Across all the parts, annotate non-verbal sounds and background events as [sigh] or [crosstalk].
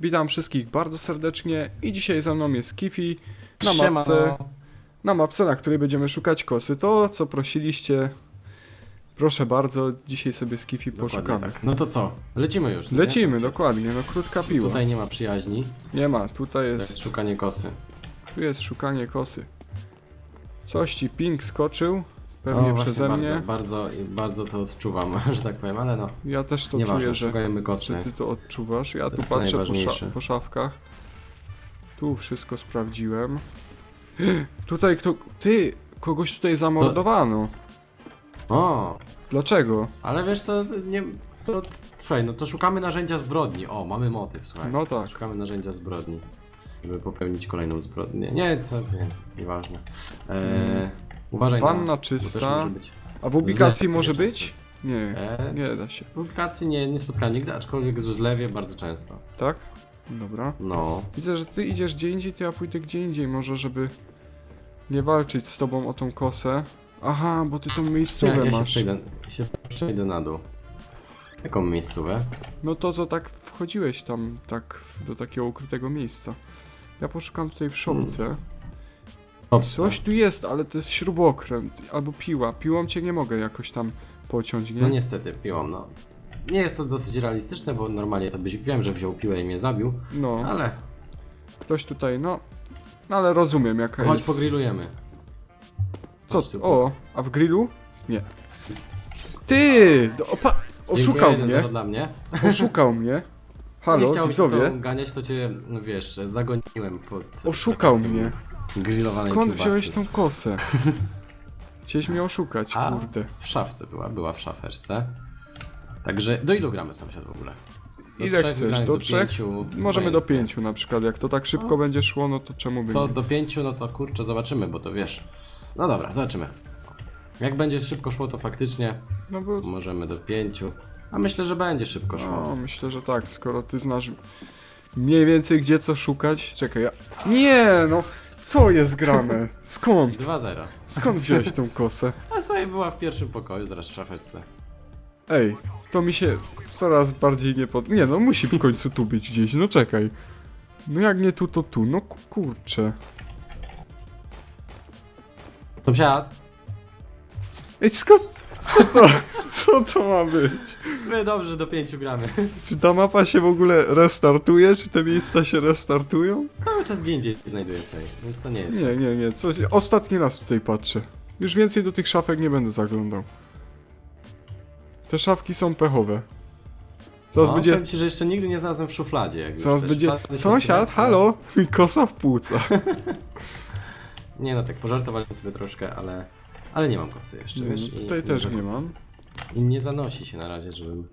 Witam wszystkich bardzo serdecznie i dzisiaj ze mną jest Kifi na Siema. mapce, na mapce, na której będziemy szukać kosy. To, co prosiliście, proszę bardzo, dzisiaj sobie z Kifi Dokładnie poszukamy. Tak. No to co? Lecimy już. no nie? Lecimy, dokładnie, no krótka piła. Tutaj nie ma przyjaźni, Nie ma, tutaj to jest, jest szukanie kosy. tu jest szukanie kosy. Coś ci ping skoczył, pewnie właśnie, przeze bardzo, mnie. Bardzo, bardzo to odczuwam, [laughs] że tak powiem, ale no, Ja też to nieważne, czuję, że, że ty to odczuwasz. Ja To tu patrzę po, sza po szafkach. Tu wszystko sprawdziłem. [gasps] Tutaj kto... Ty! Kogoś tutaj zamordowano. O, Dlaczego? ale wiesz co, nie... To, słuchaj, no to szukamy narzędzia zbrodni. O, mamy motyw, słuchaj. No tak. Szukamy narzędzia zbrodni, żeby popełnić kolejną zbrodnię. Nie, co, nie, nieważne. Eee, uważaj Wanna czysta. A w ubikacji Zlew może nie być? Nie, Eee, nie da się. W publikacji nie, nie spotkałem nigdy, aczkolwiek z zlewie bardzo często. Tak? Dobra. No. Widzę, że ty idziesz gdzie indziej, to ja pójdę gdzie indziej. Może, żeby nie walczyć z tobą o tą kosę. Aha, bo ty tą Ja, miejscówę ja się masz. przejdę, ja się przejdę na dół. Jaką miejscówę? No to, co tak wchodziłeś tam, tak do takiego ukrytego miejsca. Ja poszukam tutaj w szopce. Coś tu jest, ale to jest śrubokręt albo piła. Piłą cię nie mogę jakoś tam pociąć, nie? No niestety, piłą, no. Nie jest to dosyć realistyczne, bo normalnie to byś wiem, że wziął piłę i mnie zabił, No, ale ktoś tutaj, no. No ale rozumiem jaka chodź jest. pogrillujemy. Co? Chodź tu, O, a w grillu? Nie. Ty! do- Opa! Oszukał Dziękuję, 1-0 mnie! dla mnie. Oszukał mnie! nie Halo, chciał mi się widzowie! to ganiać, to cię, no wiesz, zagoniłem pod... Oszukał pretekstem mnie! Grillowanej Skąd wziąłeś tą kosę? [laughs] Chciałeś mnie oszukać, A, kurde. w szafce była, była w szafeczce. Także do ilu gramy sąsiad w ogóle? Do Ile trzech chcesz? Do trzech? pięciu, Możemy do obojętnie. pięciu na przykład. Jak to tak szybko będzie szło, no to czemu by To nie? do pięciu, no to kurczę, zobaczymy, bo to wiesz. No dobra, zobaczymy. Jak będzie szybko szło, to faktycznie No bo możemy do pięciu. A myślę, że będzie szybko szło. No, myślę, że tak, skoro ty znasz mniej więcej gdzie co szukać. Czekaj, ja... Nie, no, co jest grane? Skąd? [laughs] 2-0. Skąd wziąłeś [laughs] tą kosę? A sobie była w pierwszym pokoju, zaraz w szafeczce. Ej, to mi się coraz bardziej nie pod... Nie, no musi w końcu tu być gdzieś, no czekaj. No jak nie tu, to tu, no ku- kurczę. Sąsiad, Ej, skąd... Co to, co to ma być? w sumie dobrze, że do pięciu gramy. Czy ta mapa się w ogóle restartuje? Czy te miejsca się restartują? Cały czas gdzie indziej znajduję sobie, więc to nie jest. Nie, nie, nie, coś. Ostatni raz tutaj patrzę. Już więcej do tych szafek nie będę zaglądał. Te szafki są pechowe. Zaraz no, będzie. Powiem ci, że jeszcze nigdy nie znalazłem w szufladzie. Jak już Zaraz te będzie. szuflady się Sąsiad, halo! [laughs] Kosa w płuca. [laughs] Nie no, tak pożartowałem sobie troszkę, ale... Ale nie mam kosy jeszcze, wiesz? no i- tutaj i też nie mam. I nie zanosi się na razie, żebym...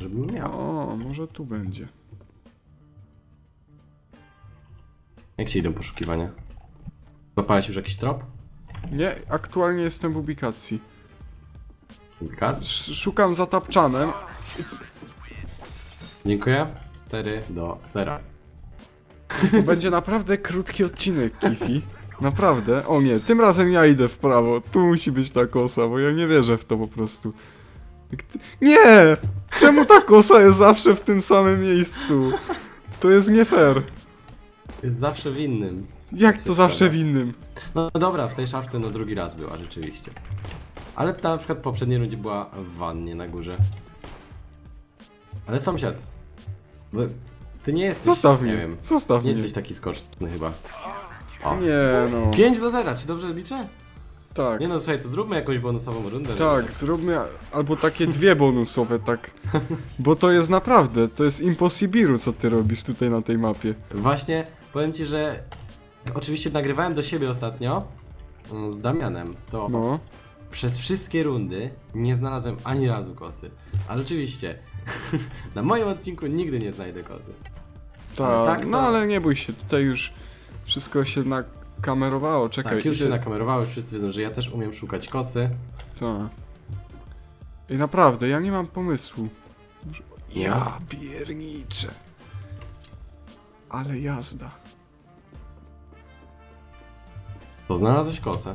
Żebym miał. O, może tu będzie. Jak ci idą poszukiwania? Złapałeś już jakiś trop? Nie, aktualnie jestem w ubikacji. Publikacji? Sz- Szukam za tapczanem. C- Dziękuję. 4 do 0. To będzie naprawdę krótki odcinek, Kifi. Naprawdę. O nie, tym razem ja idę w prawo. Tu musi być ta kosa, bo ja nie wierzę w to po prostu. Nie! Czemu ta kosa jest zawsze w tym samym miejscu? To jest nie fair. Jest zawsze winnym. Jak to zawsze w innym? No dobra, w tej szafce no drugi raz była rzeczywiście. Ale ta na przykład w poprzedniej rundzie była w wannie na górze. Ale sąsiad. Bo ty nie jesteś. Zostaw nie mnie. wiem. Zostaw Nie mnie. jesteś taki skoczny chyba. O. Nie no. 5 do 0, czy dobrze liczę? Tak. Nie no słuchaj, to zróbmy jakąś bonusową rundę. Tak, zróbmy albo takie dwie bonusowe, tak. Bo to jest naprawdę, to jest impossibilu, co ty robisz tutaj na tej mapie. Właśnie powiem ci, że oczywiście nagrywałem do siebie ostatnio mm, z Damianem. To No. przez wszystkie rundy nie znalazłem ani razu kosy. Ale oczywiście, [laughs] na moim odcinku nigdy nie znajdę kosy. Tak, Ale tak no to- ale nie bój się, tutaj już wszystko się nakamerowało, czekaj. tak, już się nakamerowało, już wszyscy wiedzą, że ja też umiem szukać kosy. Tak. I naprawdę, ja nie mam pomysłu. Może- Ja pierniczę. Ale jazda. To znalazłeś kosę.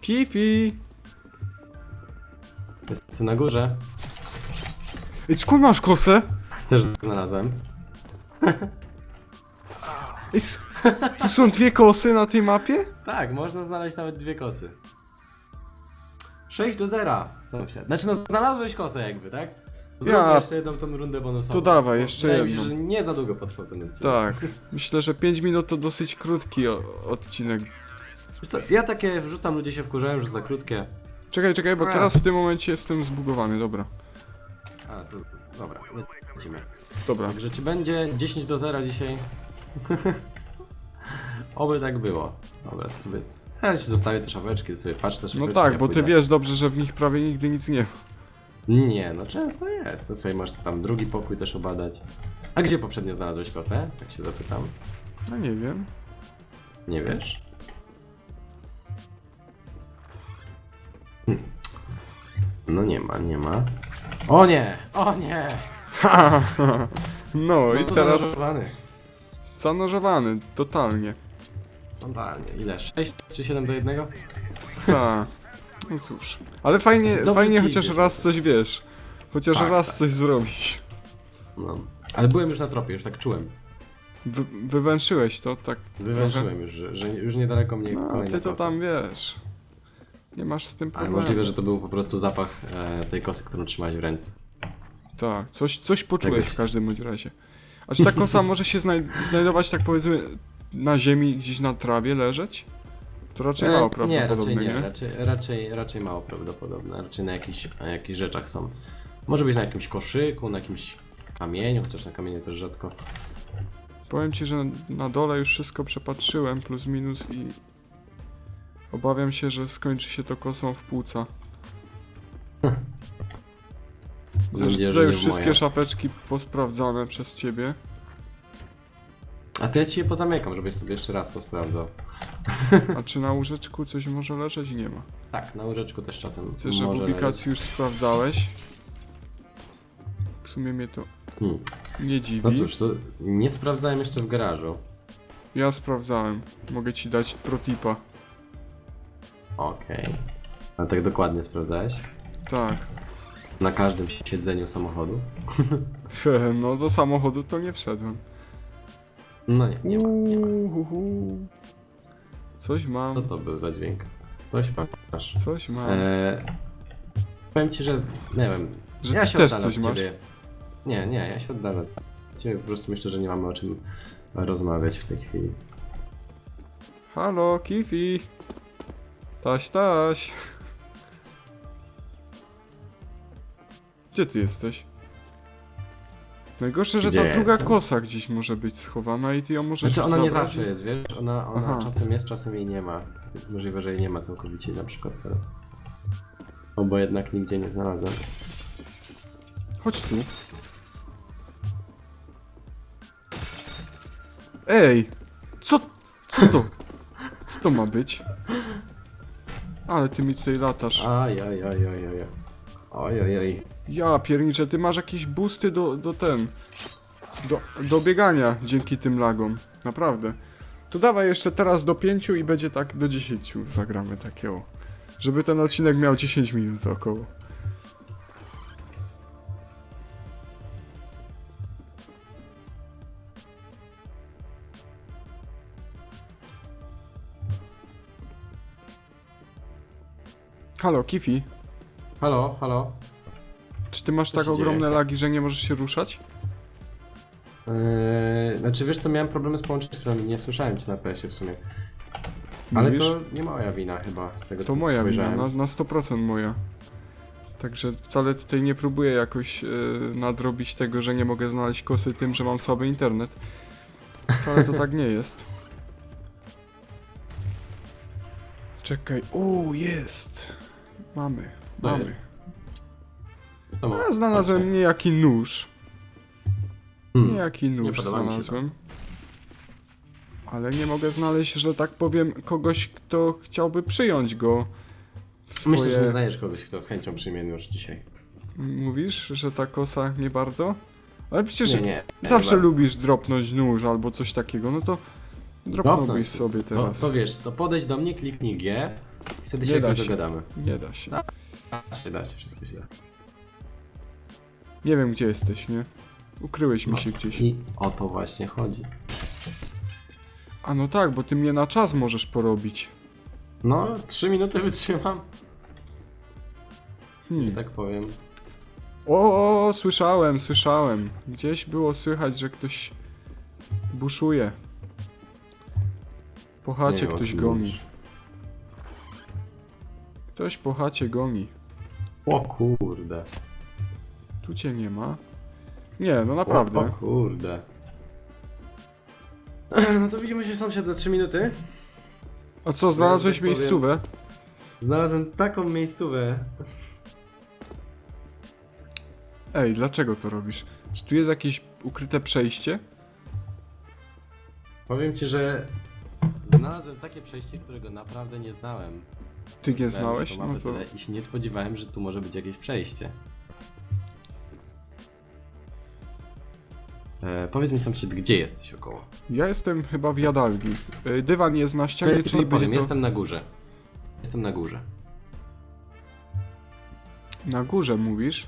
Kifi! Jestem na górze. Ej, skąd masz kosę? Też znalazłem. [laughs] Tu są dwie kosy na tej mapie? Tak, można znaleźć nawet dwie kosy. 6 do 0. Sąsiad. Znaczy no znalazłeś kosę jakby, tak? Zrób Ja- jeszcze jedną tą rundę bonusową. To dawaj, jeszcze wydaje mi jedną. że nie za długo potrwał ten odcinek. Tak. Myślę, że 5 minut to dosyć krótki o- odcinek. Wiesz co, ja takie wrzucam, ludzie się wkurzają, że za krótkie. Czekaj, czekaj, bo A. teraz w tym momencie jestem zbugowany, dobra. A, to dobra, lecimy. Dobra. Także ci będzie 10 do 0 dzisiaj. [laughs] Oby tak było. Dobra, to sobie... Ja ci zostawię te szafeczki, sobie patrz te No tak, bo ty wiesz dobrze, że w nich prawie nigdy nic nie ma. Nie, no często jest. No słuchaj, możesz tam drugi pokój też obadać. A gdzie poprzednio znalazłeś kosę? Tak się zapytam. No nie wiem. Nie wiesz? Hm. No nie ma, nie ma. O nie! O nie! Ha, No i No teraz zanurowany. zanożowany, totalnie. Totalnie. Ile? 6 czy 7 do 1? Tak. No cóż. Ale fajnie, Dobrze fajnie ci chociaż idzie. raz coś wiesz. Chociaż Tak, raz tak. coś zrobić. No. Ale byłem już na tropie, już tak czułem. Wy, wywęszyłeś to, tak. Wywęszyłem już, że, że już niedaleko mnie No, kolejna ty to kosa. tam wiesz. Nie masz z tym Ale problemu. możliwe, że to był po prostu zapach e, tej kosy, którą trzymałeś w ręce. Tak, coś, coś poczułeś w każdym bądź razie. A czy ta kosa może się znaj znajdować, tak powiedzmy, na ziemi, gdzieś na trawie leżeć? To raczej mało E, nie, prawdopodobne, raczej nie? nie, Raczej, raczej, raczej mało prawdopodobne. Raczej na jakichś, na jakichś rzeczach są. Może być na jakimś koszyku, na jakimś kamieniu, chociaż na kamieniu też rzadko. Powiem ci, że na dole już wszystko przepatrzyłem, plus minus i... Obawiam się, że skończy się to kosą w płuca. Zresztą nadzieję, że tutaj nie już w wszystkie moje. szafeczki posprawdzane przez ciebie. A to ja ci je pozamykam, żebyś sobie jeszcze raz posprawdzał. A czy na łóżeczku coś może leżeć? Nie ma. Tak, na łyżeczku też czasem Widzę, że może publikacji już sprawdzałeś. W sumie mnie to. Hmm. nie dziwi. No cóż, to nie sprawdzałem jeszcze w garażu. Ja sprawdzałem. Mogę ci dać protipa. Okej. Ale tak dokładnie sprawdzałeś? Tak. Na każdym siedzeniu samochodu? [laughs] No do samochodu to nie wszedłem. No nie, nie ma. Nie ma. Uhuhu. Coś mam. Co to był za dźwięk? Coś masz. Coś mam. Eee, powiem ci, że nie wiem. Że ja ty się też oddalam coś od masz? ciebie. Nie, nie, ja się oddalam. od Ciebie po prostu myślę, że nie mamy o czym rozmawiać w tej chwili. Halo, Kifi. Taś, taś. Gdzie ty jesteś? Najgorsze, że Gdzie ta ja druga jestem? kosa gdzieś może być schowana i ty ją możesz Znaczy ona nie zabrać. zawsze jest, wiesz? Ona, ona czasem jest, czasem jej nie ma. Jest możliwe, że jej nie ma całkowicie na przykład teraz. O, bo jednak nigdzie nie znalazłem. Chodź tu. Ej! Co, co to? Co to ma być? Ale ty mi tutaj latasz. Aj, aj, Ja pierniczę, ty masz jakieś boosty do, do ten... Do, do biegania dzięki tym lagom. Naprawdę. To dawaj jeszcze teraz do 5 i będzie tak do 10 zagramy takiego. Żeby ten odcinek miał 10 minut około. Halo, Kifi. Halo, halo. Czy ty masz Co tak się dzieje? ogromne lagi, że nie możesz się ruszać? Yy, znaczy wiesz co, miałem problemy z połączeniem, nie słyszałem cię na PS-ie w sumie. Ale Mówisz? to nie moja wina chyba, z tego To co moja wina, spojrzałem. na, na 100% moja. Także wcale tutaj nie próbuję jakoś yy, nadrobić tego, że nie mogę znaleźć kosy tym, że mam słaby internet. Wcale to tak nie jest. Czekaj, o jest! Mamy, To mamy. jest. Ma- Ja znalazłem patrzcie. niejaki nóż. Hmm. Niejaki nóż podoba mi się to. znalazłem. Ale nie mogę znaleźć, że tak powiem, kogoś, kto chciałby przyjąć go. w Swoje... Myślę, że nie znajdziesz kogoś, kto z chęcią przyjmie już dzisiaj. Mówisz, że ta kosa nie bardzo? Ale przecież Nie, nie. nie zawsze bardzo. lubisz dropnąć nóż albo coś takiego, no to dropnąłbyś sobie To, teraz. to wiesz, to podejdź do mnie, kliknij G i wtedy Nie się da jakoś się. dogadamy. Nie da się. Da się, da się, wszystko się da. Nie wiem gdzie jesteś, nie? Ukryłeś mi się gdzieś. I o to właśnie chodzi. A no tak, bo ty mnie na czas możesz porobić. No, 3 minuty wytrzymam, Hmm. tak powiem. O, o, słyszałem, słyszałem. Gdzieś było słychać, że ktoś buszuje. Po chacie Nie wiem, o ktoś czym goni. mówisz. Ktoś po chacie goni. O kurde. Tu cię nie ma. Nie, no O, o naprawdę. kurde. [clears throat] No to widzimy się sąsiad za 3 minuty. A co, znalazłeś tak miejscówę? Znalazłem taką miejscówę. Ej, dlaczego to robisz? Czy tu jest jakieś ukryte przejście? Powiem ci, że znalazłem takie przejście, którego naprawdę nie znałem. Ty nie znałeś? No to... I się nie spodziewałem, że tu może być jakieś przejście. E, powiedz mi sąsiad, gdzie jesteś około? Ja jestem chyba w jadalni. Y, Dywan jest na ścianie, Czekaj, czyli będzie to... Jestem na górze. Jestem na górze. Na górze mówisz?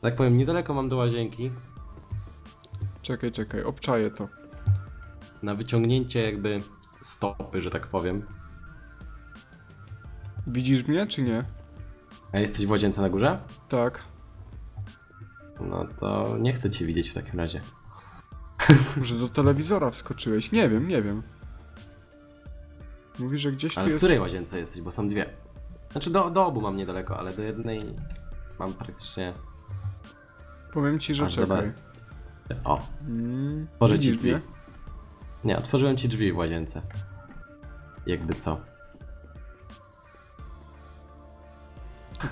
Tak powiem, niedaleko mam do łazienki. Czekaj, czekaj, obczaję to. Na wyciągnięcie jakby stopy, że tak powiem. Widzisz mnie, czy nie? A jesteś w łazience na górze? Tak. No to nie chcę cię widzieć w takim razie. Może do telewizora wskoczyłeś? Nie wiem, nie wiem. Mówi, że gdzieś tu Ale w jest... której łazience jesteś, bo są dwie. Znaczy do, do obu mam niedaleko, ale do jednej mam praktycznie... Powiem ci, że Aż czekaj. zobacz. O, Mm, Otworzę ci widzisz drzwi. mnie? nie, otworzyłem ci drzwi w łazience. Jakby co.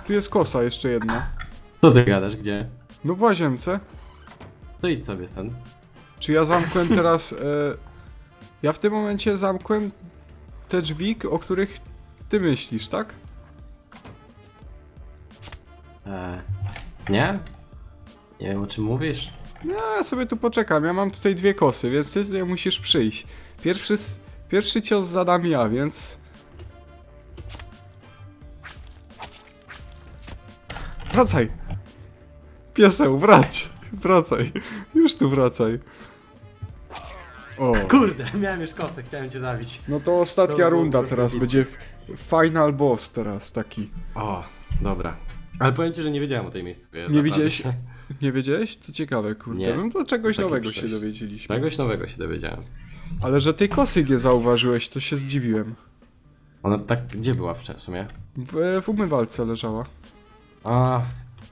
Tu jest kosa jeszcze jedna. Co ty gadasz, gdzie? No w łazience. To idź sobie stąd. Czy ja zamkłem teraz... E... Ja w tym momencie zamkłem te drzwi, o których ty myślisz, tak? Eee, nie? Nie wiem o czym mówisz. No, ja sobie tu poczekam. Ja mam tutaj dwie kosy, więc ty tutaj musisz przyjść. Pierwszy, s- pierwszy cios zadam ja, więc... Wracaj! Pieseł, wrać! Wracaj! Już tu wracaj. O, [laughs] Kurde, miałem już kosę, chciałem cię zabić. no to ostatnia To było runda prostu teraz, nic. będzie f- final boss teraz taki. O, dobra. Ale powiem ci, że nie wiedziałem o tej miejscu. Nie widziałeś? Nie wiedziałeś? To ciekawe, kurde. Nie. No to czegoś Takie nowego się przejście. dowiedzieliśmy. Czegoś nowego się dowiedziałem. Ale że tej kosy nie zauważyłeś, to się zdziwiłem. Ona tak, gdzie była w w sumie? W, w umywalce leżała. A,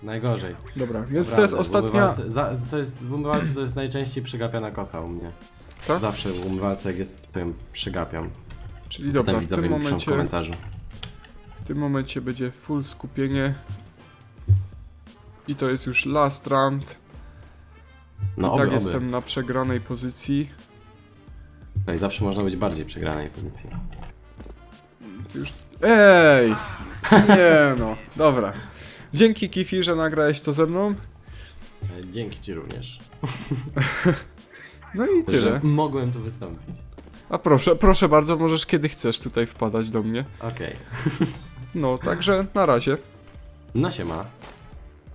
najgorzej. Dobra, więc to jest w ostatnia. umywalce- Za, to jest, w umywalce to jest najczęściej przegapiana kosa u mnie. Tak? Zawsze w umywalce jak jest, to ją przegapiam. Czyli Potem dobra, w widzowie tym, mi piszą w momencie, komentarzu. w tym momencie będzie full skupienie. I to jest już last round. No I oby, tak oby. jestem na przegranej pozycji. Tutaj zawsze można być bardziej przegranej pozycji. Już. Ej! Nie no, dobra. Dzięki Kifi, że nagrałeś to ze mną. E, Dzięki ci również, [laughs] No i że tyle. mogłem tu wystąpić. A proszę, proszę bardzo, możesz kiedy chcesz tutaj wpadać do mnie. Okej. [laughs] No, także na razie. No siema.